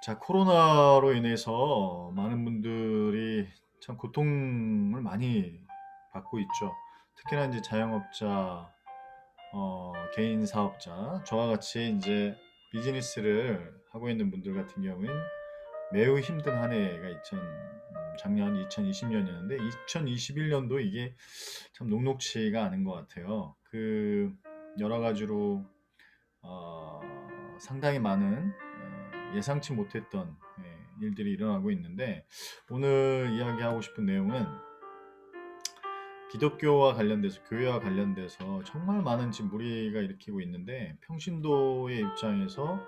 자, 코로나로 인해서 많은 분들이 참 고통을 많이 받고 있죠. 특히나 이제 자영업자, 어, 개인 사업자, 저와 같이 이제 비즈니스를 하고 있는 분들 같은 경우엔 매우 힘든 한 해가 2000, 음, 작년 2020년이었는데 2021년도 이게 참 녹록치가 않은 것 같아요. 그 여러 가지로 어, 상당히 많은 어, 예상치 못했던 예, 일들이 일어나고 있는데 오늘 이야기하고 싶은 내용은 기독교와 관련돼서 교회와 관련돼서 정말 많은 지금 무리가 일으키고 있는데 평신도의 입장에서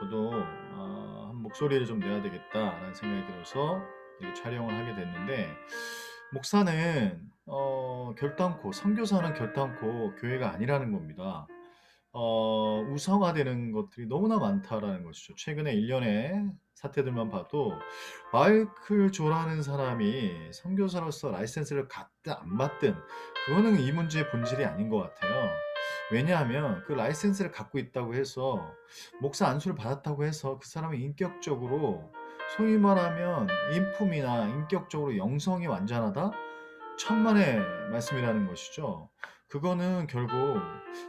저도 어, 한 목소리를 좀 내야 되겠다라는 생각이 들어서 촬영을 하게 됐는데 목사는 어, 결단코 선교사는 결단코 교회가 아니라는 겁니다. 어, 우상화되는 것들이 너무나 많다라는 것이죠. 최근에 일련의 사태들만 봐도 마이클 조라는 사람이 선교사로서 라이센스를 갖든 안 받든 그거는 이 문제의 본질이 아닌 것 같아요. 왜냐하면 그 라이센스를 갖고 있다고 해서 목사 안수를 받았다고 해서 그 사람이 인격적으로 소위 말하면 인품이나 인격적으로 영성이 완전하다? 천만의 말씀이라는 것이죠. 그거는 결국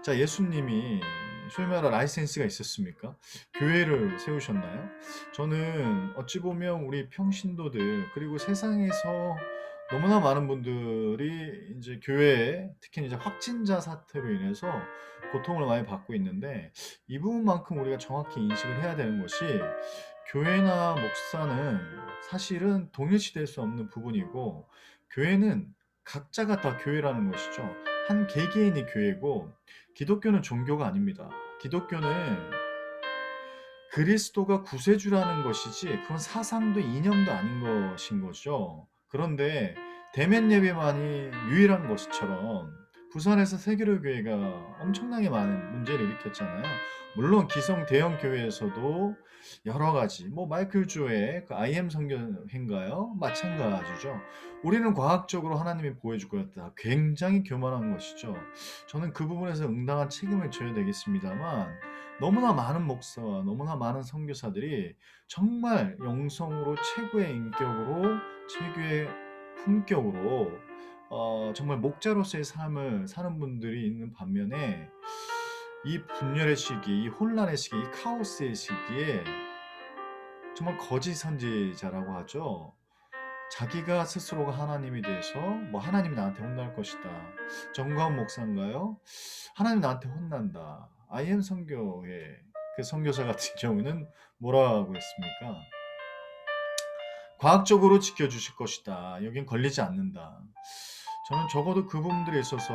자 예수님이 소위 말하 라이센스가 있었습니까? 교회를 세우셨나요? 저는 어찌 보면 우리 평신도들 그리고 세상에서 너무나 많은 분들이 이제 교회에 특히 이제 확진자 사태로 인해서 고통을 많이 받고 있는데 이 부분만큼 우리가 정확히 인식을 해야 되는 것이 교회나 목사는 사실은 동일시될 수 없는 부분이고 교회는 각자가 다 교회라는 것이죠. 한 개개인이 교회고 기독교는 종교가 아닙니다. 기독교는 그리스도가 구세주라는 것이지 그건 사상도 이념도 아닌 것인 거죠. 그런데 대면 예배만이 유일한 것처럼 부산에서 세계로 교회가 엄청나게 많은 문제를 일으켰잖아요. 물론 기성 대형 교회에서도 여러 가지 뭐 마이클 조의 그 IM 성경인가요? 마찬가지죠. 우리는 과학적으로 하나님이 보여줄 거였다. 굉장히 교만한 것이죠. 저는 그 부분에서 응당한 책임을 져야 되겠습니다만 너무나 많은 목사와 너무나 많은 선교사들이 정말 영성으로 최고의 인격으로 최고의 품격으로 어, 정말 목자로서의 삶을 사는 분들이 있는 반면에 이 분열의 시기, 이 혼란의 시기, 이 카오스의 시기에 정말 거짓 선지자라고 하죠. 자기가 스스로가 하나님이 돼서 뭐 하나님이 나한테 혼날 것이다. 정광 목사인가요? 하나님 나한테 혼난다. IM 선교의 그 선교사 같은 경우는 뭐라고 했습니까? 과학적으로 지켜주실 것이다. 여긴 걸리지 않는다. 저는 적어도 그 부분들에 있어서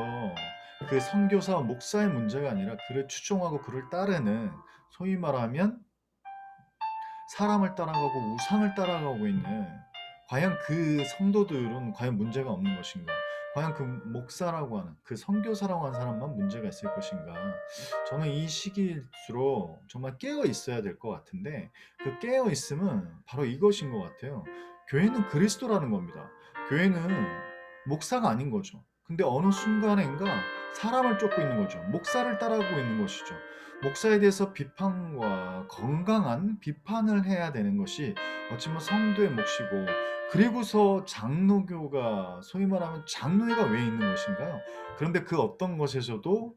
그 선교사와 목사의 문제가 아니라 그를 추종하고 그를 따르는 소위 말하면 사람을 따라가고 우상을 따라가고 있는 과연 그 성도들은 과연 문제가 없는 것인가? 과연 그 목사라고 하는 그 선교사라고 하는 사람만 문제가 있을 것인가? 저는 이 시기일수록 정말 깨어 있어야 될 것 같은데 그 깨어 있음은 바로 이것인 것 같아요. 교회는 그리스도라는 겁니다. 교회는 목사가 아닌 거죠. 근데 어느 순간인가 사람을 쫓고 있는 거죠. 목사를 따라가고 있는 것이죠. 목사에 대해서 비판과 건강한 비판을 해야 되는 것이 어찌 보 성도의 몫이고 그리고서 장로교가 소위 말하면 장로회가 왜 있는 것인가요? 그런데 그 어떤 것에서도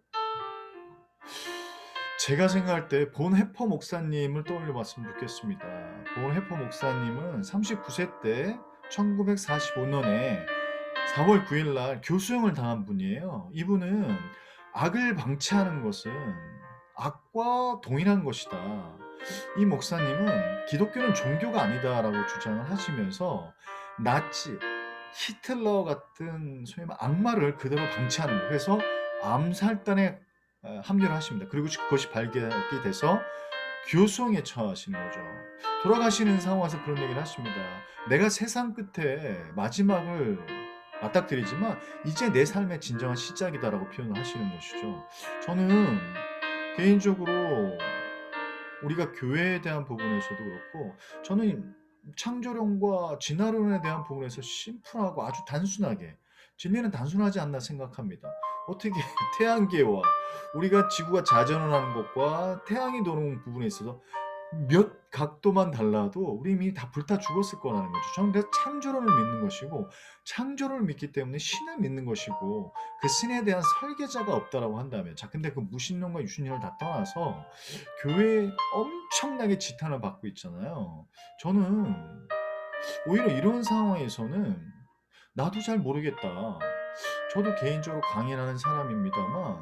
제가 생각할 때 본 해퍼 목사님을 떠올려 봤으면 좋겠습니다. 본 해퍼 목사님은 39세 때 1945년에 4월 9일 날 교수형을 당한 분이에요. 이분은 악을 방치하는 것은 악과 동일한 것이다. 이 목사님은 기독교는 종교가 아니다라고 주장을 하시면서 나치, 히틀러 같은 소위 말 악마를 그대로 방치하는 거예요. 그래서 암살단에 어, 합류를 하십니다. 그리고 그것이 발견이 돼서 교수형에 처하시는 거죠. 돌아가시는 상황에서 그런 얘기를 하십니다. 내가 세상 끝에 마지막을 맞닥뜨리지만 이제 내 삶의 진정한 시작이다라고 표현을 하시는 것이죠. 저는 개인적으로 우리가 교회에 대한 부분에서도 그렇고 저는 창조론과 진화론에 대한 부분에서 심플하고 아주 단순하게 진리는 단순하지 않나 생각합니다. 어떻게 태양계와 우리가 지구가 자전을 하는 것과 태양이 도는 부분에 있어서 몇 각도만 달라도 우리 이미 다 불타 죽었을 거라는 거죠. 저는 그래서 창조론을 믿는 것이고 창조론을 믿기 때문에 신을 믿는 것이고 그 신에 대한 설계자가 없다라고 한다면 자 근데 그 무신론과 유신론을 다 떠나서 교회에 엄청나게 지탄을 받고 있잖아요. 저는 오히려 이런 상황에서는 나도 잘 모르겠다. 저도 개인적으로 강의를 하는 사람입니다만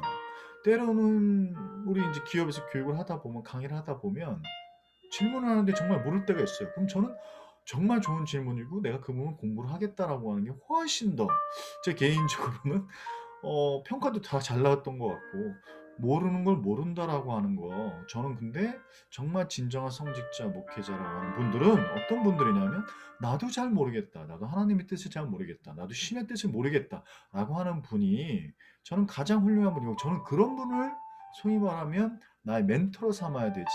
때로는 우리 이제 기업에서 교육을 하다 보면 강의를 하다 보면 질문을 하는데 정말 모를 때가 있어요. 그럼 저는 정말 좋은 질문이고 내가 그 부분 공부를 하겠다라고 하는 게 훨씬 더 제 개인적으로는 어 평가도 다 잘 나왔던 것 같고 모르는 걸 모른다라고 하는 거 저는 근데 정말 진정한 성직자 목회자라고 하는 분들은 어떤 분들이냐면 나도 잘 모르겠다. 나도 하나님의 뜻을 잘 모르겠다. 나도 신의 뜻을 모르겠다라고 하는 분이 저는 가장 훌륭한 분이고 저는 그런 분을 소위 말하면 나의 멘토로 삼아야 되지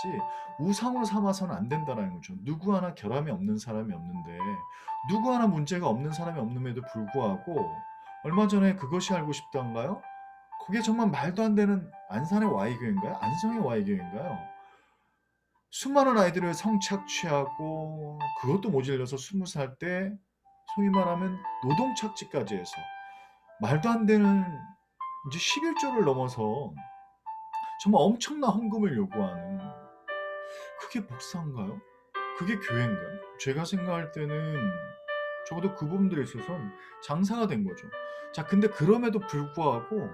우상으로 삼아서는 안 된다라는 거죠. 누구 하나 결함이 없는 사람이 없는데 누구 하나 문제가 없는 사람이 없음에도 불구하고 얼마 전에 그것이 알고 싶다인가요? 그게 정말 말도 안 되는 안산의 Y교인가요? 안성의 Y교인가요? 수많은 아이들을 성착취하고 그것도 모질려서 스무 살 때 소위 말하면 노동착취까지 해서 말도 안 되는 이제 11조를 넘어서 정말 엄청난 헌금을 요구하는 그게 목사인가요? 그게 교회인가요? 제가 생각할 때는 적어도 그 부분들에 있어서는 장사가 된 거죠. 자, 근데 그럼에도 불구하고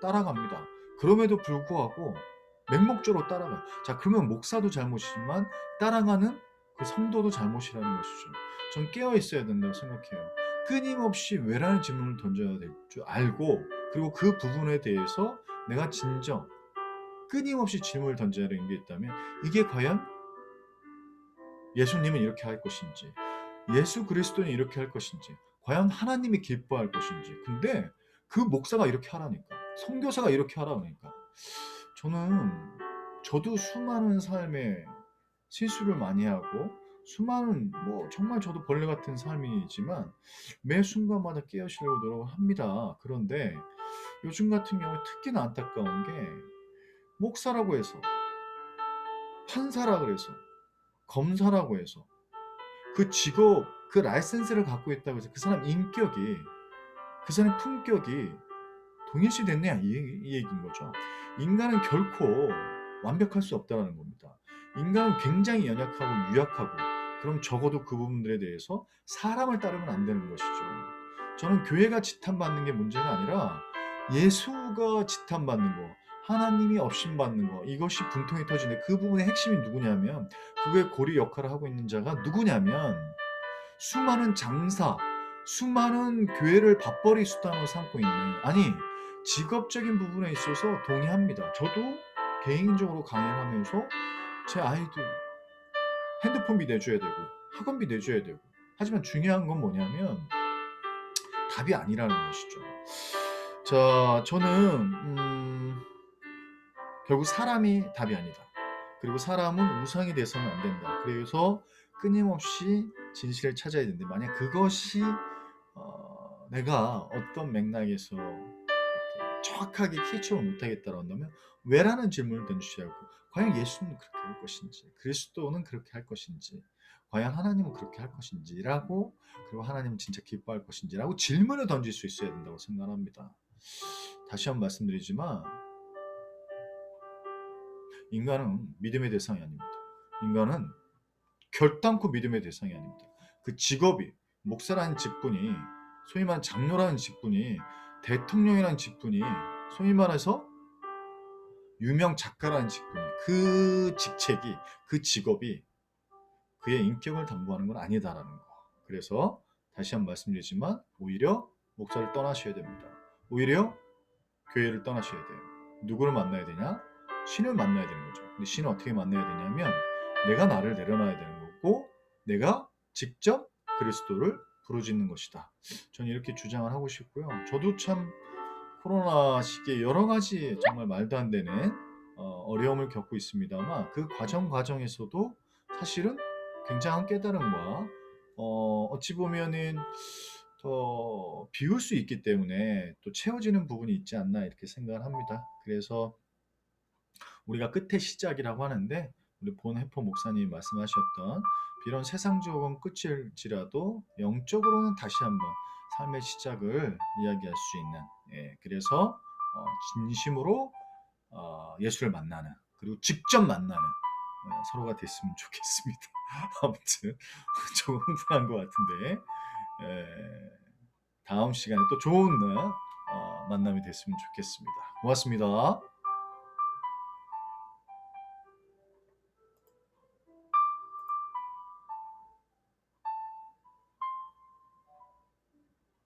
따라갑니다. 그럼에도 불구하고 맹목적으로 따라가요. 자, 그러면 목사도 잘못이지만 따라가는 그 성도도 잘못이라는 것이죠. 전 깨어 있어야 된다고 생각해요. 끊임없이 왜라는 질문을 던져야 될 줄 알고 그리고 그 부분에 대해서 내가 진정 끊임없이 질문을 되는 게 있다면 이게 과연 예수님은 이렇게 할 것인지 예수 그리스도는 이렇게 할 것인지 과연 하나님이 기뻐할 것인지. 근데 그 목사가 이렇게 하라니까. 선교사가 이렇게 하라니까. 저는 저도 수많은 삶에 실수를 많이 하고 수많은 뭐 정말 저도 벌레 같은 삶이지만 매 순간마다 깨어시려고 노력을 합니다. 그런데 요즘 같은 경우 특히나 안타까운 게 목사라고 해서 판사라고 해서 검사라고 해서 그 직업 그 라이센스를 갖고 있다고 해서 그 사람 인격이 그 사람 품격이 동일시 됐냐 이, 이 얘기인 거죠. 인간은 결코 완벽할 수 없다는 겁니다. 인간은 굉장히 연약하고 유약하고 그럼 적어도 그 부분들에 대해서 사람을 따르면 안 되는 것이죠. 저는 교회가 지탄받는 게 문제가 아니라 예수가 지탄받는 거, 하나님이 업신받는 거, 이것이 분통이 터지는데 그 부분의 핵심이 누구냐면 그거의 고리 역할을 하고 있는 자가 누구냐면 수많은 장사, 수많은 교회를 밥벌이 수단으로 삼고 있는 아니 직업적인 부분에 있어서 동의합니다. 저도 개인적으로 강연하면서 제 아이들 핸드폰비 내줘야 되고 학원비 내줘야 되고 하지만 중요한 건 뭐냐면 답이 아니라는 것이죠. 자, 저는 음, 결국 사람이 답이 아니다. 그리고 사람은 우상이 돼서는 안 된다. 그래서 끊임없이 진실을 찾아야 되는데 만약 그것이 어, 내가 어떤 맥락에서 정확하게 캐치를 못하겠다고 한다면 왜라는 질문을 던지셔야 하고 과연 예수님은 그렇게 할 것인지 그리스도는 그렇게 할 것인지 과연 하나님은 그렇게 할 것인지라고 그리고 하나님은 진짜 기뻐할 것인지라고 질문을 던질 수 있어야 된다고 생각합니다. 다시 한번 말씀드리지만 인간은 믿음의 대상이 아닙니다. 인간은 결단코 믿음의 대상이 아닙니다. 그 직업이 목사라는 직분이 소위 말하는 장로라는 직분이 대통령이라는 직분이 소위 말해서 유명 작가라는 직분이 그 직책이 그 직업이 그의 인격을 담보하는 건 아니다라는 거. 그래서 다시 한 번 말씀드리지만 오히려 목사를 떠나셔야 됩니다. 오히려 교회를 떠나셔야 돼요. 누구를 만나야 되냐? 신을 만나야 되는 거죠. 근데 신을 어떻게 만나야 되냐면 내가 나를 내려놔야 되는 거고 내가 직접 그리스도를 부르짖는 것이다. 저는 이렇게 주장을 하고 싶고요. 저도 참 코로나 시기에 여러 가지 정말 말도 안 되는 어, 려움을 겪고 있습니다만 그 과정 과정에서도 사실은 굉장한 깨달음과 어, 어찌 보면은 더 비울 수 있기 때문에 또 채워지는 부분이 있지 않나 이렇게 생각을 합니다. 그래서 우리가 끝의 시작이라고 하는데 우리 본해포 목사님이 말씀하셨던 비록 세상적으로는 끝일지라도 영적으로는 다시 한번 삶의 시작을 이야기할 수 있는 예, 그래서 어, 진심으로 어, 예수를 만나는 그리고 직접 만나는 예, 서로가 됐으면 좋겠습니다. 아무튼 조금 흥분한 것 같은데 예, 다음 시간에 또 좋은 어, 만남이 됐으면 좋겠습니다. 고맙습니다.